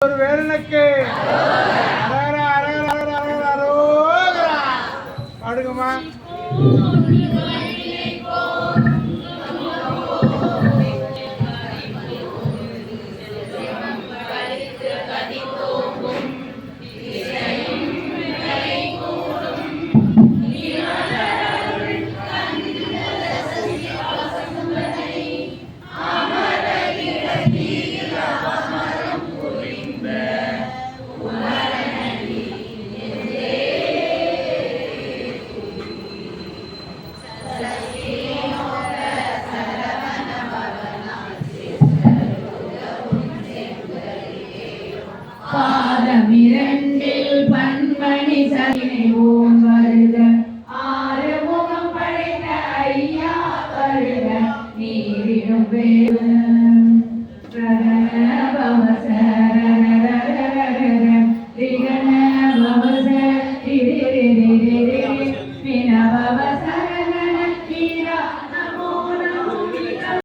ஒரு வேலனுக்கு அடுக்குமா பாதம் இரண்டில் பன்மணி சரினை ஓம் வருக ஆறு முகம் படைத்த ஐயா வருக நீரிடும் Yeah.